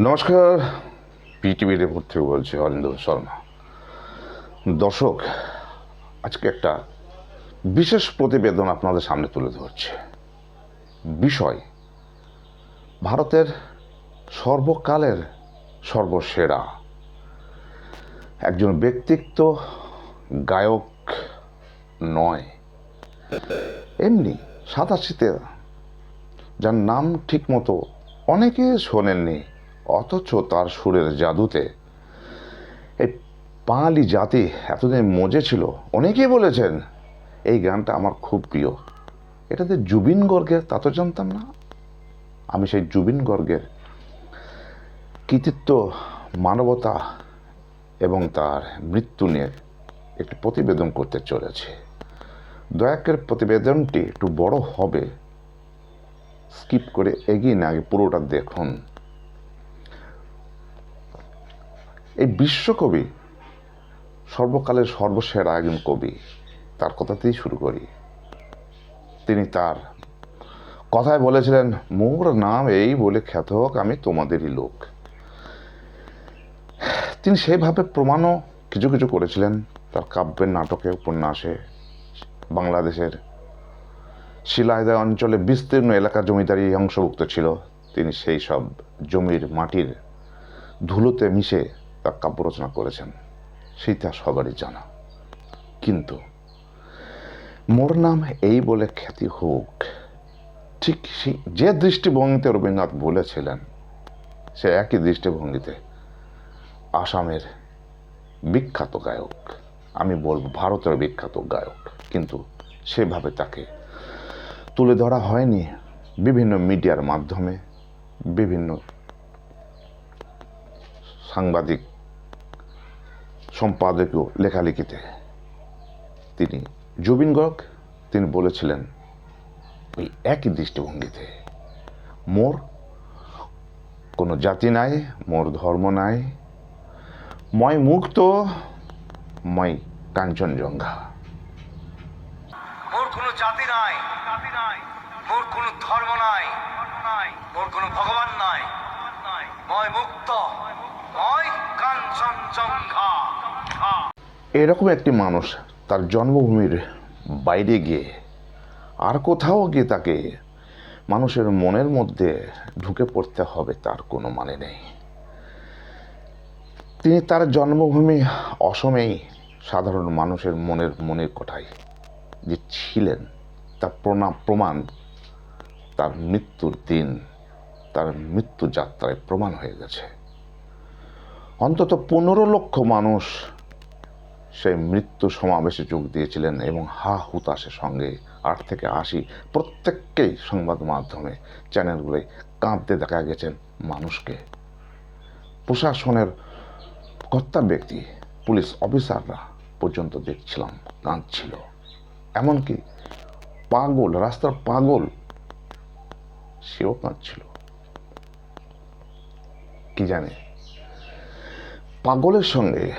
নমস্কার PTV report থেকে বলছি অরিন্দ শর্মা। দর্শক, আজকে একটা বিশেষ প্রতিবেদন আপনাদের সামনে তুলে ধরছে। বিষয়, ভারতের সর্বকালের সর্বসেরা। একজন ব্যক্তিত্ব, গায়ক নয়। এমনি সাদাশীতে যার নাম ঠিকমতো অনেকে শোনেননি। অথচ তার সুরের জাদুতে। এই বাঙালি জাতি এতদিন মজে ছিল, অনেকেই বলেছেন, এই গানটা আমার খুব প্রিয়। এটাতে জুবিন গর্গের, তা তো জানতাম না। আমি সেই জুবিন গর্গের কৃতিত্ব, মানবতা এবং তার মৃত্যু নিয়ে একটি প্রতিবেদন করতে চলেছে। দয়াকের প্রতিবেদনটি একটু বড় হবে। স্কিপ করে এগিয়ে না, আগে পুরোটা দেখুন। এই বিশ্বকবি, সর্বকালের সর্বসেরা একজন কবি, তার কথাতেই শুরু করি। তিনি তার কথায় বলেছিলেন, মোর নাম এই বলে খ্যাত হোক আমি তোমাদেরই লোক। তিনি সেইভাবে প্রমাণও কিছু কিছু করেছিলেন তার কাব্যের নাটকে, উপন্যাসে। বাংলাদেশের শিলাইদা অঞ্চলে বিস্তীর্ণ এলাকা জমিদারি অংশভুক্ত ছিল। তিনি সেই সব জমির মাটির ধুলোতে মিশে তার কাব্য রচনা করেছেন। সেইটা সবারই জানা। কিন্তু মোর নাম এই বলে খ্যাতি হোক, ঠিক সেই যে দৃষ্টিভঙ্গিতে রবীন্দ্রনাথ বলেছিলেন, সে একই দৃষ্টিভঙ্গিতে আসামের বিখ্যাত গায়ক, আমি বলব ভারতের বিখ্যাত গায়ক, কিন্তু সেভাবে তাকে তুলে ধরা হয়নি বিভিন্ন মিডিয়ার মাধ্যমে, বিভিন্ন সাংবাদিক সম্পাদকীয় লেখালেখিতে। তিনি জুবিন গর্গ তিনি বলেছিলেন ওই একই দৃষ্টিভঙ্গিতে মোর কোনো জাতি নাই, মোর ধর্ম নাই। মই মুক্ত মই কাঞ্চনজঙ্ঘা। এরকম একটি মানুষ তার জন্মভূমির বাইরে গিয়ে আর কোথাও গিয়ে তাকে মানুষের মনের মধ্যে ঢুকে পড়তে হবে তার কোনো মানে নেই। তিনি তার জন্মভূমি অসমেই সাধারণ মানুষের মনের মনের কোঠায় যে ছিলেন, তার প্রমাণ, তার মৃত্যুর দিন, তার মৃত্যু যাত্রায় প্রমাণ হয়ে গেছে। অন্তত পনেরো লক্ষ মানুষ সেই মৃত্যু সমাবেশে যোগ দিয়েছিলেন এবং হা হুতাশের সঙ্গে আট থেকে আশি প্রত্যেককেই সংবাদ মাধ্যমে চ্যানেলগুলোয় কাঁদতে দেখা গেছেন মানুষকে। প্রশাসনের কর্তা ব্যক্তি, পুলিশ অফিসাররা পর্যন্ত দেখছিলাম, কাঁদছিল। এমনকি পাগল, রাস্তার পাগল, সেও কাঁদছিল। কি জানে? পাগলের সঙ্গে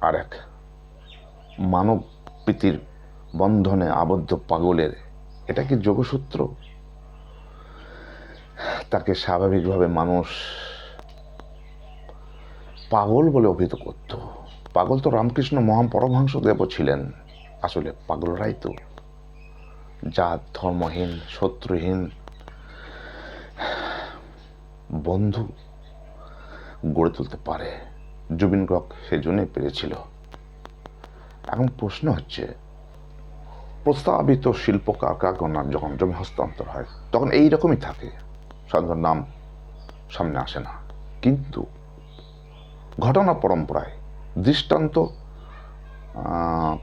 আর এক মানব প্রীতির বন্ধনে আবদ্ধ পাগলের, এটা কি যোগসূত্র? তাকে স্বাভাবিকভাবে মানুষ পাগল বলে অভিহিত করত। পাগল তো রামকৃষ্ণ মহান পরমহংসদেব ছিলেন। আসলে পাগলরাই তো। জাত, ধর্মহীন, শত্রুহীন, বন্ধু গড়ে তুলতে পারে। জুবিন গ্রক সেই জন্যই পেরেছিল। এখন প্রশ্ন হচ্ছে, প্রস্তাবিত শিল্প কারখানার যখন জমি হস্তান্তর হয়, তখন এই রকমই থাকে, সাধারণ নাম সামনে আসে না। কিন্তু ঘটনা পরম্পরায়, দৃষ্টান্ত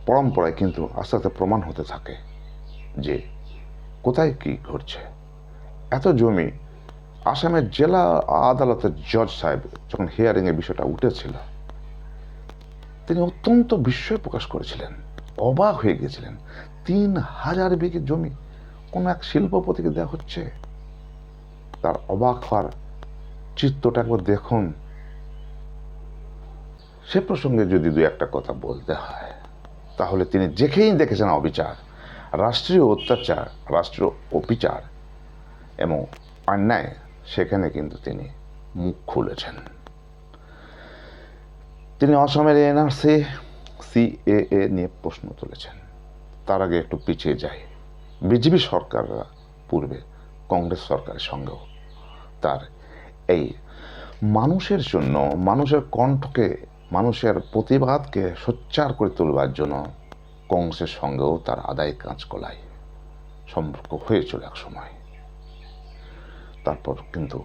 পরম্পরায় কিন্তু আস্তে আস্তে প্রমাণ হতে থাকে যে কোথায় কি ঘটছে। এত জমি আসামের জেলা আদালতের জজ সাহেব যখন হিয়ারিংয়ে বিষয়টা উঠেছিল তিনি অত্যন্ত বিস্ময় প্রকাশ করেছিলেন। অবাক হয়ে গিয়েছিলেন তিন হাজার বিঘে জমি কোনো এক শিল্পপতিকে দেওয়া হচ্ছে? তার অবাক হওয়ার চিত্রটা একবার দেখুন। সে প্রসঙ্গে যদি দু একটা কথা বলতে হয়, তাহলে তিনি যেখানেই দেখেছেন অবিচার, রাষ্ট্রীয় অত্যাচার, রাষ্ট্রীয় অবিচার এবং অন্যায়, সেখানে কিন্তু তিনি মুখ খুলেছেন। তিনি অসমের এনআরসি, সিএএ নিয়ে প্রশ্ন তুলেছেন। তার আগে একটু পিছিয়ে যায় বিজেপি সরকাররা পূর্বে কংগ্রেস সরকারের সঙ্গেও। তার এই মানুষের জন্য, মানুষের কণ্ঠকে, মানুষের প্রতিবাদকে সোচ্চার করে তুলবার জন্য কংগ্রেসের সঙ্গেও তার আদায় কাজ কলায় সম্পর্ক হয়েছিল এক সময়। তারপর কিন্তু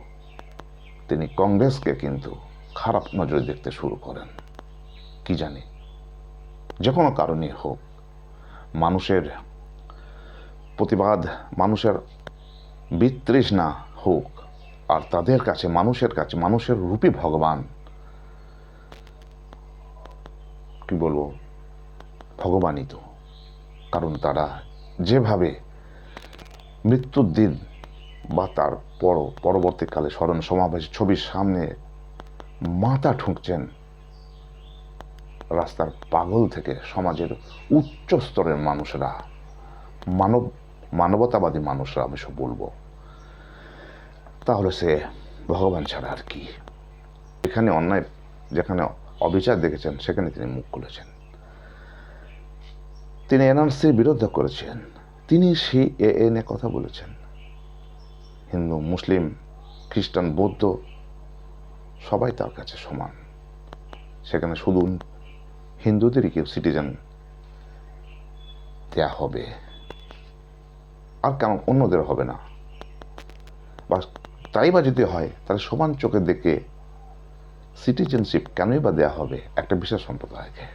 তিনি কংগ্রেসকে কিন্তু খারাপ নজরে দেখতে শুরু করেন। কি জানি? যে কোনো কারণে হোক, মানুষের প্রতিবাদ মানুষের বিতৃষ্ণা হোক, আর তাদের কাছে, মানুষের কাছে, মানুষের রূপী ভগবান, কি বলব, ভগবানই তো। কারণ তারা যেভাবে মৃত্যুর দিন বা তার পর, পরবর্তীকালে স্মরণ সমাবেশ ছবির সামনে মাথা ঠুকছেন রাস্তার পাগল থেকে সমাজের উচ্চ স্তরের মানুষরা, মানব, মানবতাবাদী মানুষরা অবশ্য বলব। তাহলে সে ভগবান ছাড়া আর কি? এখানে অন্যায়, যেখানে অবিচার দেখেছেন, সেখানে তিনি মুখ খুলেছেন। তিনি এনআরসির বিরোধিতা করেছেন। তিনি সেই এ নিয়ে কথা বলেছেন। হিন্দু, মুসলিম, খ্রিস্টান, বৌদ্ধ, সবাই তার কাছে সমান। সেখানে শুধু হিন্দুদেরই কেউ সিটিজেন দেয়া হবে। আর কেন অন্যদের হবে না। বা তাই বা যদি হয়, তাহলে সমান চোখে দেখে সিটিজেনশিপ কেনই বা দেওয়া হবে? একটা বিশেষ সম্প্রদায়কে।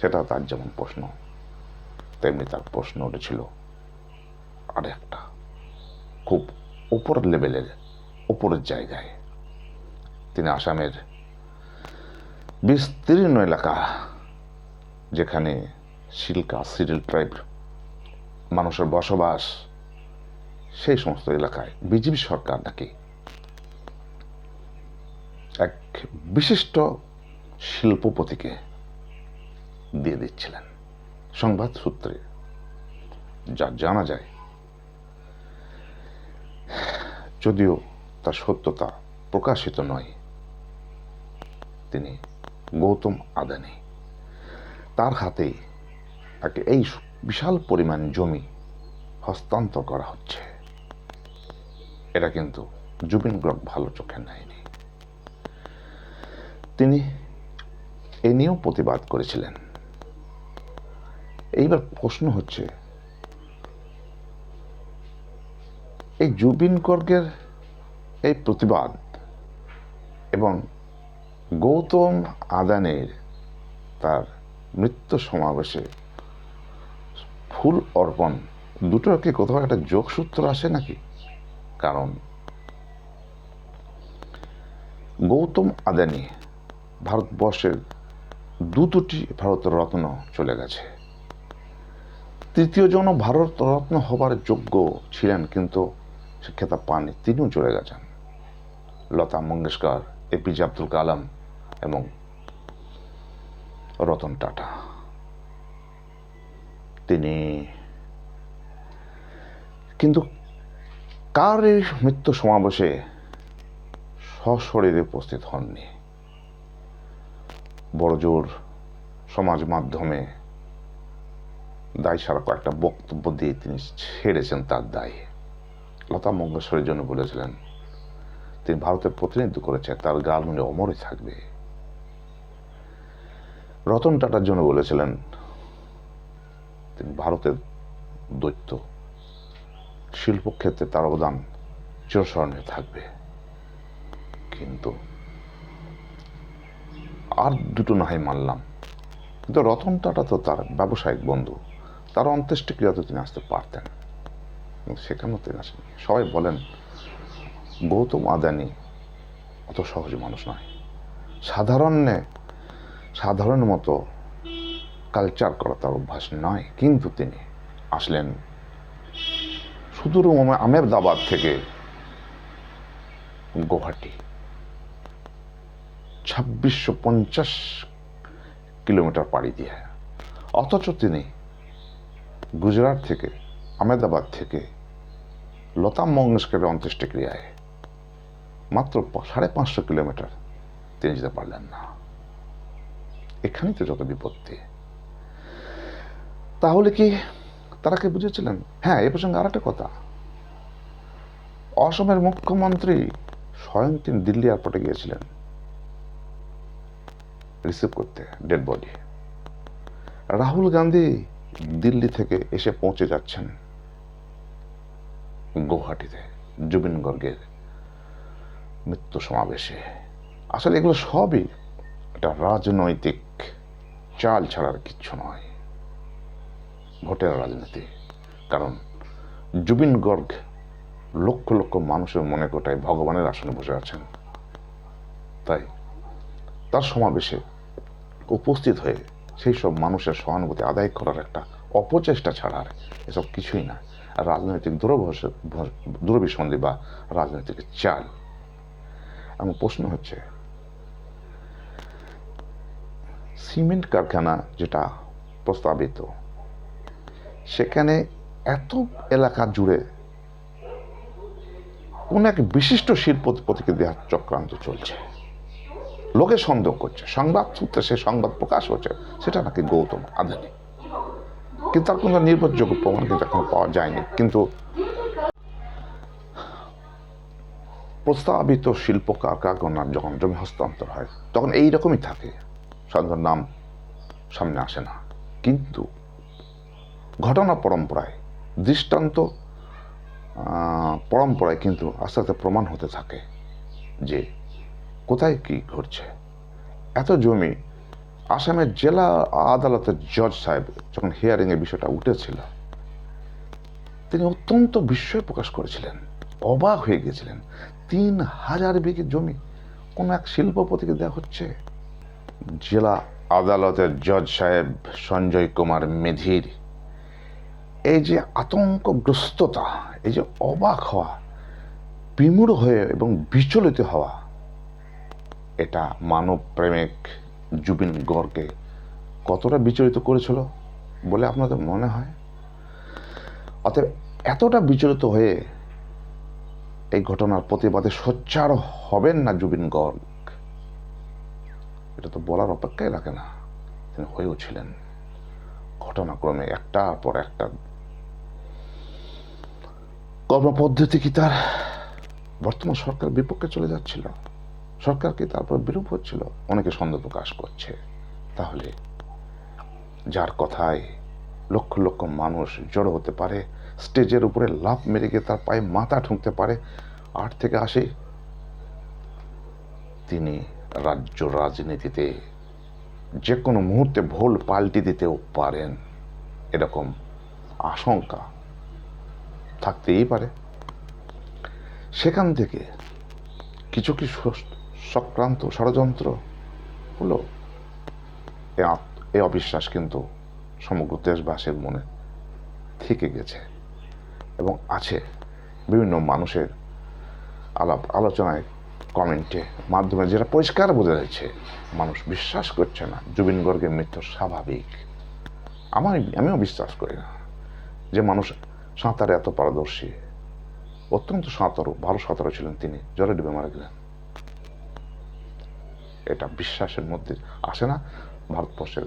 সেটা তার যেমন প্রশ্ন, তেমনি তার প্রশ্ন উঠেছিল আর একটা খুব উপর লেভেলের, উপরের জায়গায়। তিনি আসামের বিস্তীর্ণ এলাকা যেখানে সিল্কা, সিরিল ট্রাইব, মানুষের বসবাস, সেই সমস্ত এলাকায় বিজেপি সরকার নাকি এক বিশিষ্ট শিল্পপতিকে দিয়ে দিচ্ছিলেন। সংবাদ সূত্রে যা জানা যায়, যদিও তার সত্যতা প্রকাশিত নয়, তিনি গৌতম আদানি। তার হাতে তাকে এই বিশাল পরিমাণ জমি হস্তান্তর করা হচ্ছে। এটা কিন্তু জুবিন গ্রক ভালো চোখে নেয়নি। তিনি এ নিয়েও প্রতিবাদ করেছিলেন। এইবার প্রশ্ন হচ্ছে, এই জুবিন গর্গের এই প্রতিবাদ এবং গৌতম আদানের তার মৃত্যু সমাবেশে ফুল অর্পণ। দুটোর কি কোথাও একটা যোগসূত্র আসে নাকি? কারণ গৌতম আদানি ভারতবর্ষের দু দুটি ভারত রত্ন চলে গেছে। তৃতীয় জন ভারত রত্ন হবার যোগ্য ছিলেন কিন্তু সে খেতাব পাননি, তিনিও চলে গেছেন। লতা মঙ্গেশকর এপিজে আব্দুল কালাম এবং রতন টাটা। তিনি কিন্তু কার এই মৃত্যু সমাবেশে সশরীরে উপস্থিত হননি? বড়জোর সমাজ মাধ্যমে দায় সারা কয়েকটা বক্তব্য দিয়ে তিনি ছেড়েছেন তার দায়। লতা মঙ্গেশ্বরের জন্য বলেছিলেন, তিনি ভারতের প্রতিনিধিত্ব করেছেন, তার গাল মনে অমরই থাকবে। রতন টাটার জন্য বলেছিলেন, তিনি ভারতের দৈত্য, শিল্পক্ষেত্রে তার অবদান চিরস্মরণীয় থাকবে। কিন্তু আর দুটো না হয় মানলাম। কিন্তু রতন টাটা তো তার ব্যবসায়িক বন্ধু, তার অন্ত্যেষ্টিক্রিয়াতে তিনি আসতে পারতেন। সেখানেও তিনি আসেন সবাই বলেন, গৌতম আদানি অত সহজ মানুষ নয়। সাধারণে সাধারণ মতো কালচার করা তার অভ্যাস নয়, কিন্তু তিনি আসলেন সুদূর আমেরদাবাদ থেকে গুয়াহাটি। ছাব্বিশশো পঞ্চাশ কিলোমিটার পাড়ি দিয়ে। অথচ তিনি গুজরাট থেকে, আহমেদাবাদ থেকে লতা মঙ্গেশকরের অন্ত্যেষ্টিক্রিয়ায় মাত্র সাড়ে পাঁচশো কিলোমিটার তিনি যেতে পারলেন না। এখানেই তো যত বিপত্তি। তাহলে কি তারা কি বুঝেছিলেন? হ্যাঁ এ প্রসঙ্গে আর একটা কথা। অসমের মুখ্যমন্ত্রী স্বয়ং তিনি দিল্লি এয়ারপোর্টে গিয়েছিলেন। রিসিভ করতে ডেড বডি রাহুল গান্ধী দিল্লি থেকে এসে পৌঁছে যাচ্ছেন গৌহাটিতে জুবিন গর্গের মৃত্যু সমাবেশে। আসলে এগুলো সবই একটা রাজনৈতিক চাল ছাড়ার কিচ্ছু নয়। ভোটের রাজনীতি। কারণ জুবিন গর্গ লক্ষ লক্ষ মানুষের মনে কোটায় ভগবানের আসনে বসে আছেন। তাই তার সমাবেশে উপস্থিত হয়ে সেই সব মানুষের সহানুভূতি আদায় করার একটা অপচেষ্টা ছাড়ার এসব কিছুই না। আর রাজনৈতিক দূরভস দূরভিসন্ধি বা রাজনৈতিক চাল। এবং প্রশ্ন হচ্ছে সিমেন্ট কারখানা যেটা প্রস্তাবিত, সেখানে এত এলাকা জুড়ে কোন এক বিশিষ্ট শিল্পপতিকে দেওয়ার চক্রান্ত চলছে। লোকে সন্দেহ করছে, সংবাদ সূত্রে সে সংবাদ প্রকাশ হচ্ছে, সেটা নাকি গৌতম আদানি। কিন্তু তার কোনো নির্ভরযোগ্য প্রমাণ কিন্তু এখনও পাওয়া যায়নি। কিন্তু প্রস্তাবিত শিল্প কারখানার যখন জমি হস্তান্তর হয়, তখন এই রকমই থাকে। সাধারণ নাম সামনে আসে না। কিন্তু ঘটনা পরম্পরায়, দৃষ্টান্ত পরম্পরায় কিন্তু আস্তে আস্তে প্রমাণ হতে থাকে যে কোথায় কি ঘটছে। এত জমি আসামের জেলা আদালতের জজ সাহেব যখন হিয়ারিংয়ের বিষয়টা উঠেছিল, তিনি অত্যন্ত বিস্ময় প্রকাশ করেছিলেন, অবাক হয়ে গেছিলেন। তিন হাজার বিঘে জমি কোনো এক শিল্পপতিকে দেওয়া হচ্ছে? জেলা আদালতের জজ সাহেব সঞ্জয় কুমার মেধির। এই যে আতঙ্কগ্রস্ততা, এই যে অবাক হওয়া, বিমূঢ় হয়ে এবং বিচলিত হওয়া, এটা মানব প্রেমিক জুবিন গড়কে কতটা বিচলিত করেছিল বলে আপনাদের মনে হয়? অতএব এতটা বিচলিত হয়ে এই ঘটনার প্রতিবাদে সোচ্চার হবেন না জুবিন গর্গ? এটা তো বলার অপেক্ষাই রাখে না। তিনি হয়েও ছিলেন। ঘটনাক্রমে একটার পর একটা। কর্মপদ্ধতি কি তার? বর্তমান সরকার বিপক্ষে চলে যাচ্ছিল। সরকার কি তারপর বিরূপ হচ্ছিল? অনেকে সন্দেহ প্রকাশ করছে। তাহলে যার কথায় লক্ষ লক্ষ মানুষ জড়ো হতে পারে, স্টেজের উপরে লাফ মেরে গিয়ে তার পায়ে মাথা ঠুকতে পারে, আট থেকে আসি তিনি রাজ্য রাজনীতিতে যে কোনো মুহূর্তে ভুল পাল্টি দিতেও পারেন, এরকম আশঙ্কা থাকতেই পারে। সেখান থেকে কিছু কি স- সক্রান্ত ষড়যন্ত্র হলো এ আত- এ অবিশ্বাস কিন্তু সমগ্র দেশবাসীর মনে থেকে গেছে এবং আছে বিভিন্ন মানুষের আলাপ আলোচনায় কমেন্টে মাধ্যমে যেটা পরিষ্কার বোঝা যাচ্ছে, মানুষ বিশ্বাস করছে না। জুবিন গর্গের মৃত্যু স্বাভাবিক। আমার, আমিও বিশ্বাস করি না যে মানুষ সাঁতারে এত পারদর্শী। অত্যন্ত সাঁতারু, ভালো সাঁতারু ছিলেন তিনি, জ্বরে ডুবে মারা গেলেন। এটা বিশ্বাসের মধ্যে আসে না, ভারতবর্ষের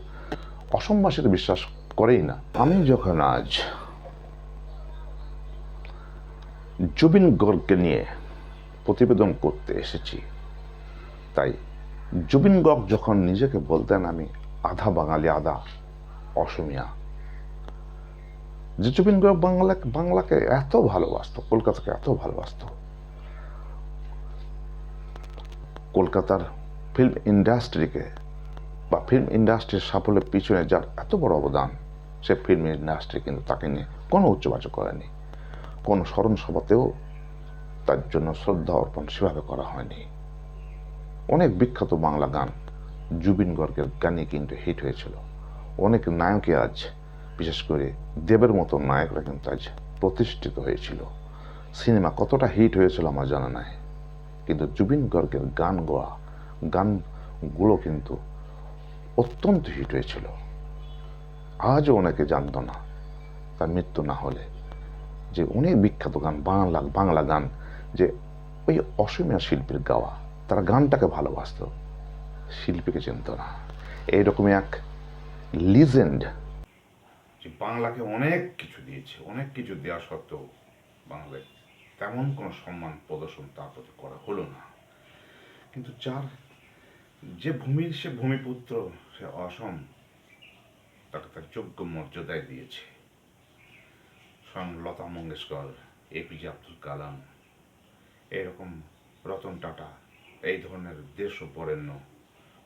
অসমবাসীর বিশ্বাস করেই না। আমি যখন আজ জুবিন গর্গকে নিয়ে প্রতিবেদন করতে এসেছি। তাই জুবিন গর্গ যখন নিজেকে বলতেন, আমি আধা বাঙালি, আধা অসমিয়া। যে জুবিন গর্গ বাংলা বাংলাকে এত ভালোবাসতো, কলকাতাকে এত ভালোবাসতো। কলকাতার ফিল্ম ইন্ডাস্ট্রিকে বা ফিল্ম ইন্ডাস্ট্রির সাফল্যের পিছনে যার এত বড় অবদান, সে ফিল্ম ইন্ডাস্ট্রি কিন্তু তাকে নিয়ে কোনো উচ্চবাচ করেনি। কোনো স্মরণ সভাতেও তার জন্য শ্রদ্ধা অর্পণ সেভাবে করা হয়নি। অনেক বিখ্যাত বাংলা গান জুবিন গর্গের গানে কিন্তু হিট হয়েছিল। অনেক নায়কই আজ, বিশেষ করে দেবের মতো নায়করা কিন্তু আজ প্রতিষ্ঠিত হয়েছিল। সিনেমা কতটা হিট হয়েছিল আমার জানা নাই। কিন্তু জুবিন গর্গের গান গোয়া, গানগুলো কিন্তু অত্যন্ত হিট হয়েছিল। আজও অনেকে জানতো না, তার মৃত্যু না হলে, যে অনেক বিখ্যাত গান, বাংলা বাংলা গান যে ওই অসমীয়া শিল্পীর গাওয়া, তারা গানটাকে ভালোবাসতো। শিল্পীকে চিনত না। এইরকমই এক লিজেন্ড যে বাংলাকে অনেক কিছু দিয়েছে, অনেক কিছু দেওয়া সত্ত্বেও বাংলায় তেমন কোনো সম্মান প্রদর্শন তার প্রতি করা হলো না। কিন্তু যার যে ভূমির সে ভূমিপুত্র, সে অসম, তাকে তার যোগ্য মর্যাদায় দিয়েছে। স্বয়ং লতা মঙ্গেশকর এপিজে আব্দুল কালাম এরকম রতন টাটা, এই ধরনের দেশ বরেণ্য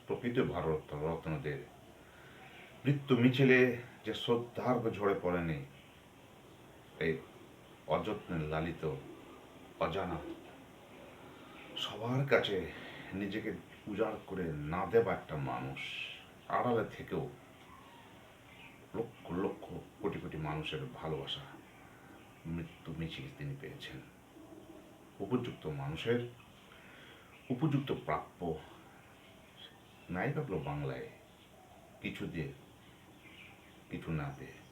প্রকৃত ভারত রত্নদের। মৃত্যু মিছিলে যে শ্রদ্ধার ঝরে পড়েনি, এই অযত্নে লালিত, অজানা। সবার কাছে নিজেকে উজাড় করে না দেওয়া একটা মানুষ, আড়ালে থেকেও লক্ষ লক্ষ কোটি কোটি মানুষের ভালোবাসা মৃত্যু মিছিল তিনি পেয়েছেন। উপযুক্ত মানুষের উপযুক্ত প্রাপ্য নাই ভাবলো বাংলায় কিছু দিয়ে কিছু না পেয়ে